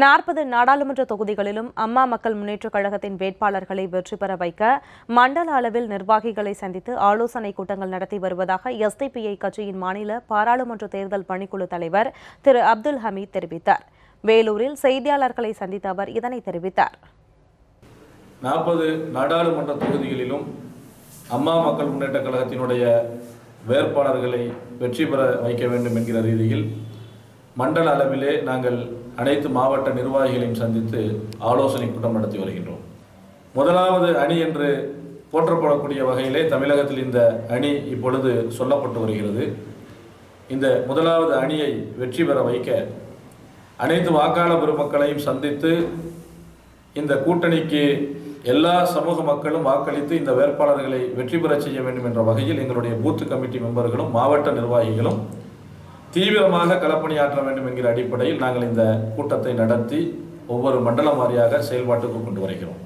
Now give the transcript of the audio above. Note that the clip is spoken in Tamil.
நாற்பது நாடாளுமன்ற தொகுதிகளிலும் அம்மா மக்கள் முன்னேற்றக் கழகத்தின் வேட்பாளர்களை வெற்றி பெற வைக்க மண்டல அளவில் நிர்வாகிகளை சந்தித்து ஆலோசனை கூட்டங்கள் நடத்தி வருவதாக எஸ்டிபிஐ கட்சியின் மாநில பாராளுமன்ற தேர்தல் பணிக்குழு தலைவர் திரு அப்துல் ஹமீத் தெரிவித்தார். வேலூரில் செய்தியாளர்களை சந்தித்த அவர் இதனை தெரிவித்தார். நாற்பது நாடாளுமன்ற தொகுதிகளிலும் அம்மா மக்கள் முன்னேற்றக் கழகத்தினுடைய வேட்பாளர்களை வெற்றி பெற வைக்க வேண்டும் என்கிற ரீதியில் மண்டல அளவிலே நாங்கள் அனைத்து மாவட்ட நிர்வாகிகளையும் சந்தித்து ஆலோசனை கூட்டம் நடத்தி வருகின்றோம். முதலாவது அணி என்று போற்றப்படக்கூடிய வகையிலே தமிழகத்தில் இந்த அணி இப்பொழுது சொல்லப்பட்டு வருகிறது. இந்த முதலாவது அணியை வெற்றி பெற வைக்க அனைத்து வாக்காளர் பெருமக்களையும் சந்தித்து இந்த கூட்டணிக்கு எல்லா சமூக மக்களும் வாக்களித்து இந்த வேட்பாளர்களை வெற்றி பெற செய்ய வேண்டும் என்ற வகையில் எங்களுடைய பூத்து கமிட்டி மெம்பர்களும் மாவட்ட நிர்வாகிகளும் தீவிரமாக களப்பணியாற்ற வேண்டும் என்கிற அடிப்படையில் நாங்கள் இந்த கூட்டத்தை நடத்தி ஒவ்வொரு மண்டலம் வாரியாக செயல்பாட்டுக்கு கொண்டு வருகிறோம்.